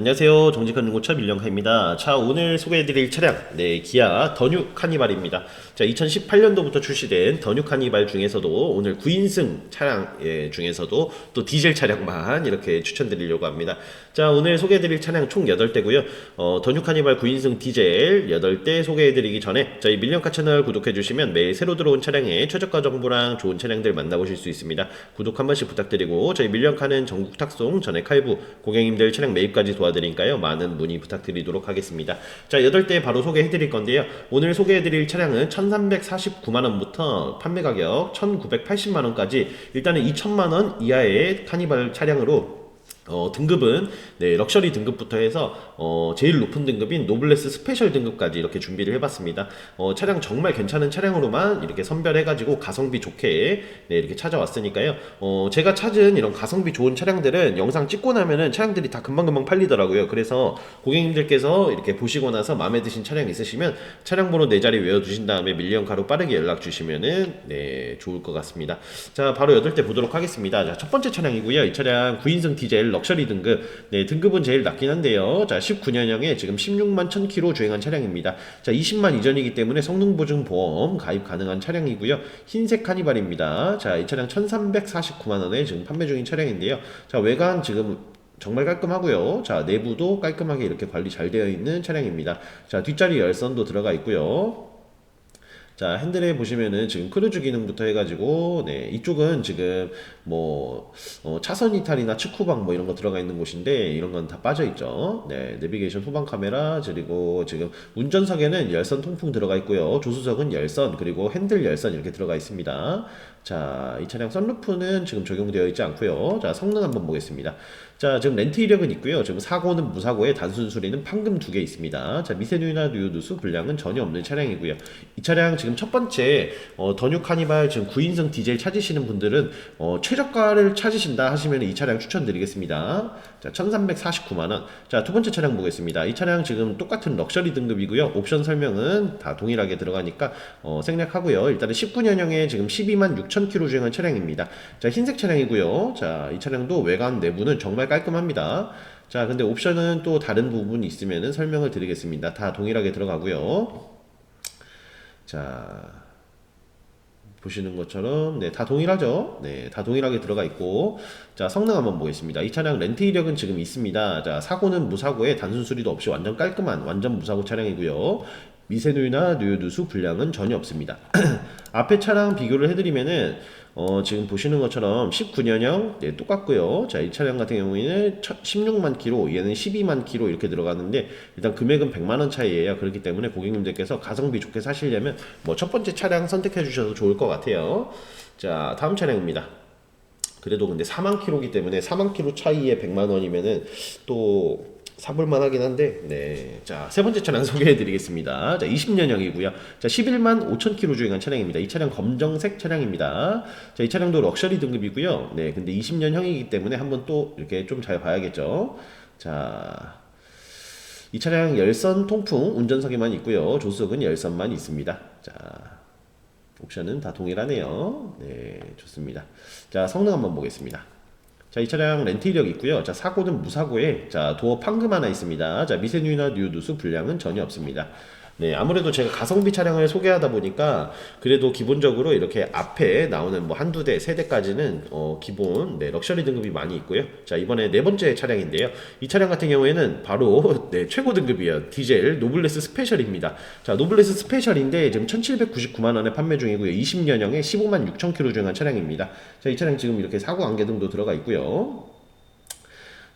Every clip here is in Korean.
안녕하세요. 정직한 중고차 밀령카입니다. 자, 오늘 소개해드릴 차량, 네, 기아 더뉴 카니발입니다. 자, 2018년도부터 출시된 더뉴 카니발 중에서도 오늘 9인승 차량 예, 중에서도 또 디젤 차량만 이렇게 추천드리려고 합니다. 자, 오늘 소개해드릴 차량 총 8대고요. 어, 더뉴 카니발 9인승 디젤 8대 소개해드리기 전에 저희 밀령카 채널 구독해주시면 매일 새로 들어온 차량의 최저가 정보랑 좋은 차량들 만나보실 수 있습니다. 구독 한 번씩 부탁드리고 저희 밀령카는 전국 탁송 전액 할부 고객님들 차량 매입까지 도와 드리니까요. 많은 문의 부탁드리도록 하겠습니다. 자, 8대 바로 소개해 드릴 건데요. 오늘 소개해 드릴 차량은 1349만원부터 판매 가격 1980만원까지 일단은 2천만원 이하의 카니발 차량으로 어, 등급은 네, 럭셔리 등급부터 해서 어, 제일 높은 등급인 노블레스 스페셜 등급까지 이렇게 준비를 해봤습니다. 어, 차량 정말 괜찮은 차량으로만 이렇게 선별해가지고 가성비 좋게 네, 이렇게 찾아왔으니까요. 어, 제가 찾은 이런 가성비 좋은 차량들은 영상 찍고 나면은 차량들이 다 금방금방 팔리더라고요. 그래서 고객님들께서 이렇게 보시고 나서 마음에 드신 차량 있으시면 차량 번호 네 자리 외워두신 다음에 밀리언카로 빠르게 연락 주시면은 네, 좋을 것 같습니다. 자, 바로 여덟 대 보도록 하겠습니다. 자, 첫 번째 차량이고요. 이 차량 9인승 디젤 럭셔리 등급. 네, 등급은 제일 낮긴 한데요. 자, 19년형에 지금 16만 1000km 주행한 차량입니다. 자, 20만 이전이기 때문에 성능 보증 보험 가입 가능한 차량이고요. 흰색 카니발입니다. 자, 이 차량 1349만 원에 지금 판매 중인 차량인데요. 자, 외관 지금 정말 깔끔하고요. 자, 내부도 깔끔하게 이렇게 관리 잘 되어 있는 차량입니다. 자, 뒷자리 열선도 들어가 있고요. 자, 핸들에 보시면은 지금 크루즈 기능부터 해가지고, 네, 이쪽은 지금 뭐, 어, 차선 이탈이나 측후방 뭐 이런 거 들어가 있는 곳인데, 이런 건 다 빠져 있죠. 네, 내비게이션 후방 카메라, 그리고 지금 운전석에는 열선 통풍 들어가 있고요. 조수석은 열선, 그리고 핸들 열선 이렇게 들어가 있습니다. 자, 이 차량 썬루프는 지금 적용되어 있지 않고요. 자, 성능 한번 보겠습니다. 자, 지금 렌트 이력은 있고요. 지금 사고는 무사고에 단순 수리는 판금 두 개 있습니다. 자, 미세누이나 누유누수 불량은 전혀 없는 차량이고요. 이 차량 지금 첫 번째 어, 더뉴 카니발 지금 9인승 디젤 찾으시는 분들은 어, 최저가를 찾으신다 하시면 이 차량 추천드리겠습니다. 자, 1349만 원. 자, 두 번째 차량 보겠습니다. 이 차량 지금 똑같은 럭셔리 등급이고요. 옵션 설명은 다 동일하게 들어가니까 어, 생략하고요. 일단은 19년형에 지금 12만 6천 킬로 주행한 차량입니다. 자, 흰색 차량이고요. 자, 이 차량도 외관 내부는 정말 깔끔합니다. 자, 근데 옵션은 또 다른 부분이 있으면 설명을 드리겠습니다. 다 동일하게 들어가고요. 자, 보시는 것처럼 네, 다 동일하죠. 네, 다 동일하게 들어가 있고 자, 성능 한번 보겠습니다. 이 차량 렌트 이력은 지금 있습니다. 자, 사고는 무사고에 단순 수리도 없이 완전 깔끔한 완전 무사고 차량이고요. 미세누이나 누유누수 불량은 전혀 없습니다. 앞에 차량 비교를 해드리면은 어, 지금 보시는 것처럼 19년형 네, 똑같고요. 자, 이 차량 같은 경우에는 16만 킬로, 얘는 12만 킬로 이렇게 들어가는데 일단 금액은 100만 원 차이예요. 그렇기 때문에 고객님들께서 가성비 좋게 사시려면 뭐 첫 번째 차량 선택해 주셔도 좋을 것 같아요. 자, 다음 차량입니다. 그래도 근데 4만 킬로기 때문에 4만 킬로 차이에 100만 원이면은 또 사볼만 하긴 한데, 네. 자, 세 번째 차량 소개해 드리겠습니다. 자, 20년형이고요. 자, 11만 5천 킬로 주행한 차량입니다. 이 차량 검정색 차량입니다. 자, 이 차량도 럭셔리 등급이고요. 네, 근데 20년형이기 때문에 한번 또 이렇게 좀 잘 봐야겠죠. 자, 이 차량 열선 통풍 운전석에만 있고요. 조수석은 열선만 있습니다. 자, 옵션은 다 동일하네요. 네, 좋습니다. 자, 성능 한번 보겠습니다. 자, 이 차량 렌트 이력 있고요. 자, 사고는 무사고에 자, 도어 판금 하나 있습니다. 자, 미세누이나 뉴누수 불량은 전혀 없습니다. 네, 아무래도 제가 가성비 차량을 소개하다 보니까 그래도 기본적으로 이렇게 앞에 나오는 뭐 한두 대, 세 대까지는 어, 기본 네, 럭셔리 등급이 많이 있고요. 자, 이번에 네 번째 차량인데요. 이 차량 같은 경우에는 바로 네, 최고 등급이에요. 디젤 노블레스 스페셜입니다. 자, 노블레스 스페셜인데 지금 1,799만 원에 판매 중이고요. 20년형에 15만 6천 킬로 주행한 차량입니다. 자, 이 차량 지금 이렇게 사고 안개 등도 들어가 있고요.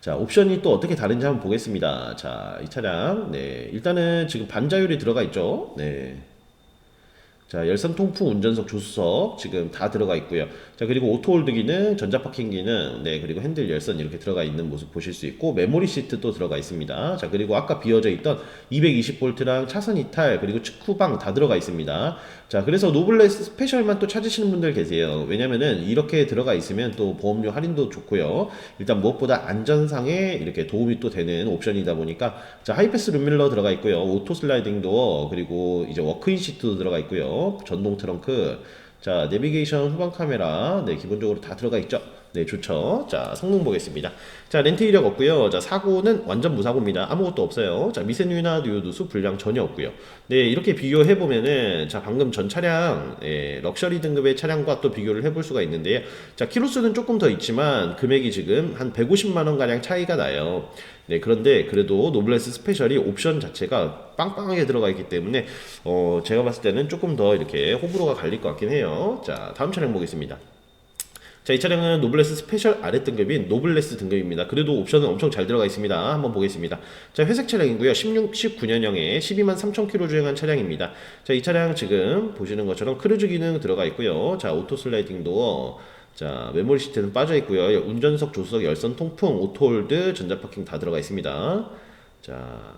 자, 옵션이 또 어떻게 다른지 한번 보겠습니다. 자, 이 차량, 네, 일단은 지금 반자율이 들어가 있죠. 네. 자, 열선 통풍 운전석 조수석 지금 다 들어가 있고요. 자, 그리고 오토 홀드 기능, 전자 파킹 기능, 네, 그리고 핸들 열선 이렇게 들어가 있는 모습 보실 수 있고 메모리 시트 또 들어가 있습니다. 자, 그리고 아까 비어져 있던 220V랑 차선 이탈 그리고 측후방 다 들어가 있습니다. 자, 그래서 노블레스 스페셜만 또 찾으시는 분들 계세요. 왜냐면은 이렇게 들어가 있으면 또 보험료 할인도 좋고요. 일단 무엇보다 안전상에 이렇게 도움이 또 되는 옵션이다 보니까 자, 하이패스 룸밀러 들어가 있고요. 오토 슬라이딩 도어 그리고 이제 워크인 시트도 들어가 있고요. 전동 트렁크 자, 내비게이션 후방 카메라, 네, 기본적으로 다 들어가 있죠. 네, 좋죠. 자, 성능 보겠습니다. 자, 렌트 이력 없고요. 자, 사고는 완전 무사고입니다. 아무것도 없어요. 자, 미세누이나 누유누수 불량 전혀 없고요. 네, 이렇게 비교해 보면은 자, 방금 전 차량 예, 럭셔리 등급의 차량과 또 비교를 해볼 수가 있는데요. 자, 키로수는 조금 더 있지만 금액이 지금 한 150만 원 가량 차이가 나요. 네, 그런데 그래도 노블레스 스페셜이 옵션 자체가 빵빵하게 들어가 있기 때문에 어, 제가 봤을 때는 조금 더 이렇게 호불호가 갈릴 것 같긴 해요. 자, 다음 차량 보겠습니다. 자, 이 차량은 노블레스 스페셜 아래 등급인 노블레스 등급입니다. 그래도 옵션은 엄청 잘 들어가 있습니다. 한번 보겠습니다. 자, 회색 차량이고요. 16, 19년형에 12만 3천 킬로 주행한 차량입니다. 자, 이 차량 지금 보시는 것처럼 크루즈 기능 들어가 있고요. 자, 오토 슬라이딩 도어. 자, 메모리 시트는 빠져 있고요. 운전석, 조수석, 열선 통풍, 오토홀드, 전자파킹 다 들어가 있습니다. 자,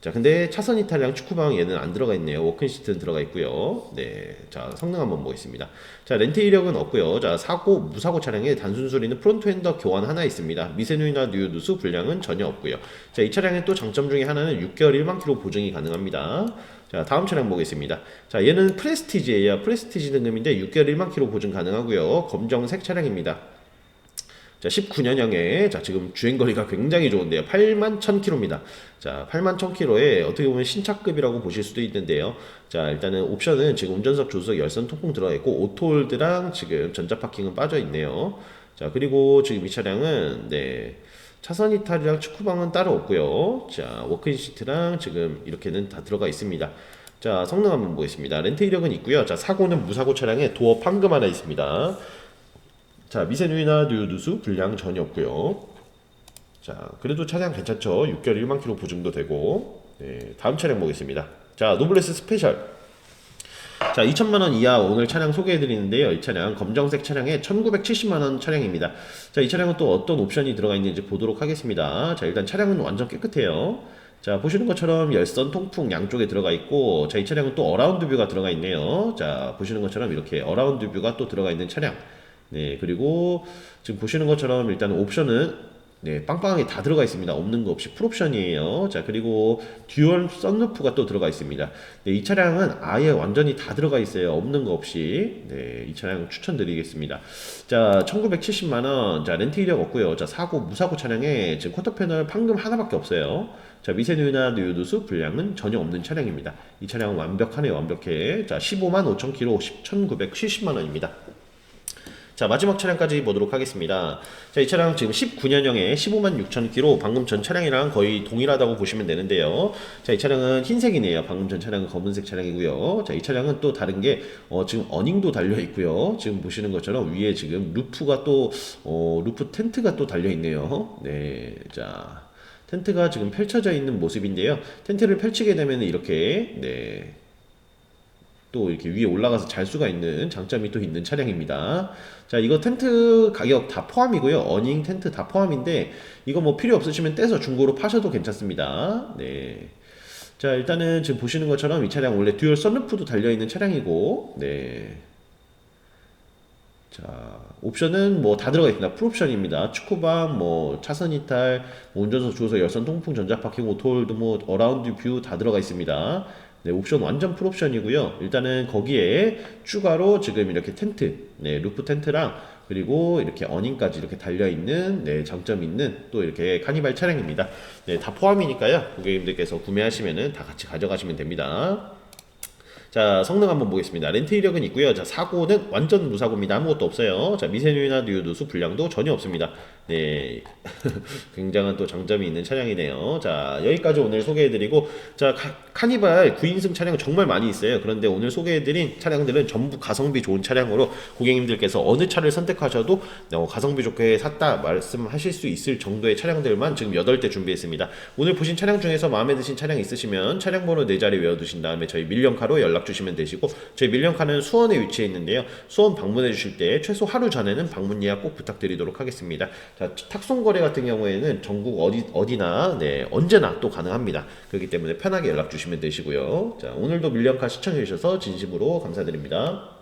자, 근데 차선 이탈량 축구방 얘는 안 들어가 있네요. 워킹 시트는 들어가 있고요. 네. 자, 성능 한번 보겠습니다. 자, 렌트 이력은 없고요. 자, 사고, 무사고 차량에 단순 수리는 프론트 핸더 교환 하나 있습니다. 미세누이나 뉴 누수 불량은 전혀 없고요. 자, 이 차량의 또 장점 중에 하나는 6개월 1만 킬로 보증이 가능합니다. 자, 다음 차량 보겠습니다. 자, 얘는 프레스티지예요. 프레스티지 등급인데 6개월 1만 킬로 보증 가능하고요. 검정색 차량입니다. 자, 19년형에 자, 지금 주행 거리가 굉장히 좋은데요. 8만 1000km입니다. 자, 8만 1000km에 어떻게 보면 신차급이라고 보실 수도 있는데요. 자, 일단은 옵션은 지금 운전석, 조수석, 열선 통풍 들어가 있고 오토홀드랑 지금 전자 파킹은 빠져 있네요. 자, 그리고 지금 이 차량은 네. 차선 이탈이랑 축구방은 따로 없고요. 자, 워크인 시트랑 지금 이렇게는 다 들어가 있습니다. 자, 성능 한번 보겠습니다. 렌트 이력은 있고요. 자, 사고는 무사고 차량에 도어 판금 하나 있습니다. 자, 미세누이나 뉴누수 불량 전혀 없고요. 자, 그래도 차량 괜찮죠? 6개월 1만 킬로 보증도 되고. 네, 다음 차량 보겠습니다. 자, 노블레스 스페셜. 자, 2천만 원 이하 오늘 차량 소개해 드리는데요. 이 차량 검정색 차량에 1,970만 원 차량입니다. 자, 이 차량은 또 어떤 옵션이 들어가 있는지 보도록 하겠습니다. 자, 일단 차량은 완전 깨끗해요. 자, 보시는 것처럼 열선 통풍 양쪽에 들어가 있고, 자, 이 차량은 또 어라운드 뷰가 들어가 있네요. 자, 보시는 것처럼 이렇게 어라운드 뷰가 또 들어가 있는 차량. 네, 그리고 지금 보시는 것처럼 일단 옵션은 네, 빵빵하게 다 들어가 있습니다. 없는 거 없이 풀옵션이에요. 자, 그리고 듀얼 썬루프가 또 들어가 있습니다. 네, 이 차량은 아예 완전히 다 들어가 있어요. 없는 거 없이. 네, 이 차량 추천드리겠습니다. 자, 1970만원. 자, 렌트 이력 없고요. 자, 사고, 무사고 차량에 지금 쿼터 패널 판금 하나밖에 없어요. 자, 미세누이나 뉴누수 불량은 전혀 없는 차량입니다. 이 차량은 완벽하네요. 완벽해. 자, 15만 5천 킬로 10,970만원입니다. 자 마지막 차량까지 보도록 하겠습니다. 자 이 차량 지금 19년형에 15만 6천 킬로 방금 전 차량이랑 거의 동일하다고 보시면 되는데요. 자 이 차량은 흰색이네요. 방금 전 차량은 검은색 차량이고요. 자 이 차량은 또 다른 게 어, 지금 어닝도 달려 있고요. 지금 보시는 것처럼 위에 지금 루프가 또 어, 루프 텐트가 또 달려 있네요. 네, 자. 텐트가 지금 펼쳐져 있는 모습인데요. 텐트를 펼치게 되면 이렇게 네, 또 이렇게 위에 올라가서 잘 수가 있는 장점이 또 있는 차량입니다. 자, 이거 텐트 가격 다 포함이고요. 어닝 텐트 다 포함인데 이거 뭐 필요 없으시면 떼서 중고로 파셔도 괜찮습니다. 네. 자, 일단은 지금 보시는 것처럼 이 차량 원래 듀얼 썬루프도 달려 있는 차량이고 네. 자, 옵션은 뭐 다 들어가 있습니다. 풀옵션입니다. 축구방, 뭐 차선 이탈, 뭐 운전석, 주유석, 열선, 통풍, 전자 파킹, 오토홀드, 뭐 어라운드 뷰 다 들어가 있습니다. 네, 옵션 완전 풀옵션이고요. 일단은 거기에 추가로 지금 이렇게 텐트, 네, 루프 텐트랑 그리고 이렇게 어닝까지 이렇게 달려 있는 네, 장점 있는 또 이렇게 카니발 차량입니다. 네, 다 포함이니까요. 고객님들께서 구매하시면은 다 같이 가져가시면 됩니다. 자, 성능 한번 보겠습니다. 렌트 이력은 있고요. 자, 사고는 완전 무사고입니다. 아무것도 없어요. 자, 미세누이나 뉴누수 불량도 전혀 없습니다. 네. 굉장한 또 장점이 있는 차량이네요. 자, 여기까지 오늘 소개해드리고, 자, 카, 카니발 9인승 차량 정말 많이 있어요. 그런데 오늘 소개해드린 차량들은 전부 가성비 좋은 차량으로 고객님들께서 어느 차를 선택하셔도 어, 가성비 좋게 샀다 말씀하실 수 있을 정도의 차량들만 지금 8대 준비했습니다. 오늘 보신 차량 중에서 마음에 드신 차량 있으시면 차량 번호 4자리 외워두신 다음에 저희 밀령카로 연락 주시면 되시고 저희 밀령카는 수원에 위치해 있는데요. 수원 방문해 주실 때 최소 하루 전에는 방문 예약 꼭 부탁드리도록 하겠습니다. 자, 탁송 거래 같은 경우에는 전국 어디 어디나 네, 언제나 또 가능합니다. 그렇기 때문에 편하게 연락 주시면 되시고요. 자, 오늘도 밀령카 시청해 주셔서 진심으로 감사드립니다.